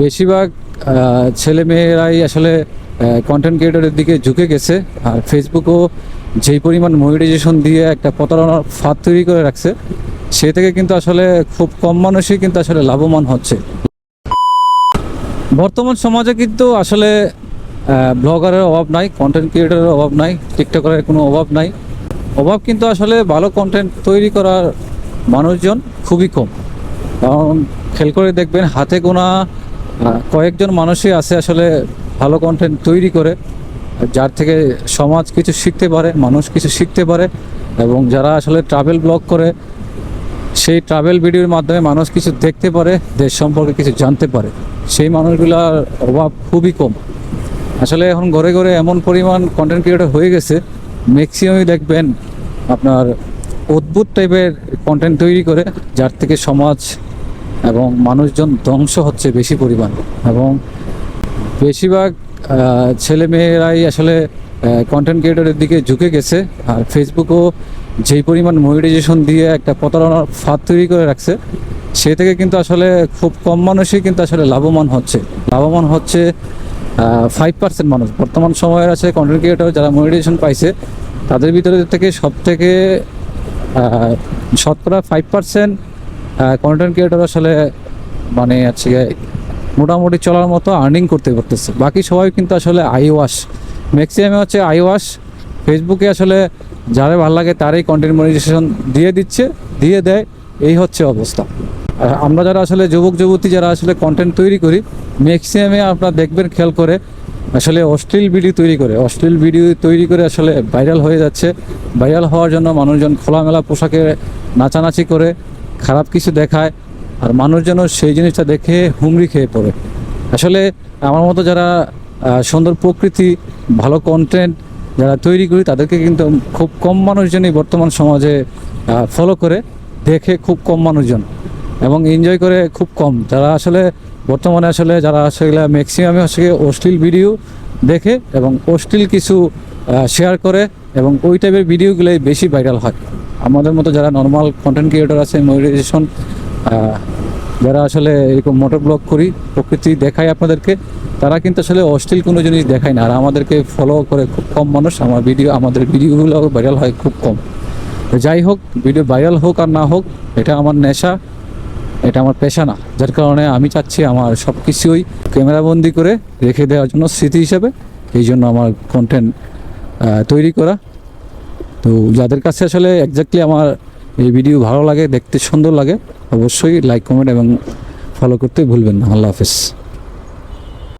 বেশিরভাগ আহ, ছেলে মেয়েরাই আসলে কন্টেন্ট ক্রিয়েটরের দিকে ঝুঁকে গেছে। আর ফেসবুকও যেই পরিমাণ মনিটাইজেশন দিয়ে একটা প্রতারণার ফাঁদ তৈরি করে রাখছে সে থেকে কিন্তু আসলে খুব কম মানুষই কিন্তু আসলে লাভবান হচ্ছে। বর্তমান সমাজে কিন্তু আসলে ব্লগারের অভাব নাই কন্টেন্ট ক্রিয়েটরের অভাব নাই টিকটকারের কোনো অভাব নাই। অভাব কিন্তু আসলে ভালো কন্টেন্ট তৈরি করার মানুষজন খুবই কম। কারণ খেল করে দেখবেন হাতে গোনা কয়েকজন মানুষই আছে আসলে ভালো কন্টেন্ট তৈরি করে, যার থেকে সমাজ কিছু শিখতে পারে, মানুষ কিছু শিখতে পারে, এবং যারা আসলে ট্রাভেল ব্লগ করে, সেই ট্রাভেল ভিডিওর মাধ্যমে মানুষ কিছু দেখতে পারে, দেশ সম্পর্কে কিছু জানতে পারে। সেই মানুষগুলোর অভাব খুবই কম। আসলে এখন ঘরে ঘরে এমন পরিমাণ কন্টেন্ট ক্রিয়েটর হয়ে গেছে ম্যাক্সিমামই দেখবেন আপনার অদ্ভুত টাইপের কন্টেন্ট তৈরি করে, যার থেকে সমাজ এবং মানুষজন ধ্বংস হচ্ছে বেশি পরিমাণ এবং বেশিরভাগ ছেলে মেয়েরাই আসলে কন্টেন্ট ক্রিয়েটরের দিকে ঝুঁকে গেছে। আর ফেসবুকও যেই পরিমাণ মনিটাইজেশন দিয়ে একটা প্রতারণার ফাঁদ তৈরি করে রাখছে, সে থেকে কিন্তু আসলে খুব কম মানুষই কিন্তু আসলে লাভবান হচ্ছে। লাভবান হচ্ছে ফাইভ পার্সেন্ট মানুষ। বর্তমান সময়ের আছে কন্টেন্ট ক্রিয়েটর যারা মনিটাইজেশন পাইছে, তাদের ভিতরে থেকে সব থেকে শতকরা ফাইভ পার্সেন্ট কন্টেন্ট ক্রিয়েটর আসলে মানে আছে মোটামুটি চলার মতো আর্নিং করতে পারতেছে। বাকি সবাই কিন্তু আসলে আই ওয়াশ ম্যাক্সিমামে হচ্ছে আই ওয়াশ ফেসবুকে আসলে যারা ভালো লাগে তারই কন্টেন্ট মনিটাইজেশন দিয়ে দিচ্ছে, দিয়ে দেয়। এই হচ্ছে অবস্থা। আমরা যারা আসলে যুবক, যুবতী যারা আসলে কন্টেন্ট তৈরি করি ম্যাক্সিমামে আপনারা দেখবেন, খেয়াল করে আসলে অশ্লীল ভিডিও তৈরি করে। অশ্লীল ভিডিও তৈরি করে আসলে ভাইরাল হয়ে যাচ্ছে। ভাইরাল হওয়ার জন্য মানুষজন খোলামেলা পোশাকে নাচানাচি করে। খারাপ কিছু দেখায় আর মানুষজন সেই জিনিসটা দেখে হুমড়ি খেয়ে পড়ে। আসলে আমার মতো যারা সুন্দর প্রকৃতি, ভালো কন্টেন্ট যারা তৈরি করি, তাদেরকে কিন্তু খুব কম মানুষজনই বর্তমান সমাজে ফলো করে, দেখে খুব কম মানুষজন এবং এনজয় করে খুব কম। যারা আসলে বর্তমানে আসলে যারা আসলে ম্যাক্সিমামে হচ্ছে অশ্লীল ভিডিও দেখে এবং অশ্লীল কিছু শেয়ার করে এবং ওই টাইপের ভিডিওগুলোই বেশি ভাইরাল হয়। আমাদের মতো যারা নর্মাল কন্টেন্ট ক্রিয়েটর আছে মনিটাইজেশন যারা আসলে এরকম মোটর ব্লগ করি, প্রকৃতি দেখায় আপনাদেরকে, তারা কিন্তু আসলে অশ্লীল কোনো জিনিস দেখায় না। আর আমাদেরকে ফলো করে খুব কম মানুষ। আমার ভিডিও আমাদের ভিডিওগুলো ভাইরাল হয় খুব কম। যাই হোক ভিডিও ভাইরাল হোক আর না হোক, এটা আমার নেশা, এটা আমার পেশা না। যার কারণে আমি চাচ্ছি আমার সব কিছুই ক্যামেরাবন্দি করে রেখে দেওয়ার জন্য স্মৃতি হিসেবে, এই জন্য আমার কন্টেন্ট তৈরি করা। তো যাদের কাছে আসলে একজাক্টলি আমার এই ভিডিও ভালো লাগে, দেখতে সুন্দর লাগে, অবশ্যই লাইক কমেন্ট এবং ফলো করতে ভুলবেন না। আল্লাহ হাফেজ।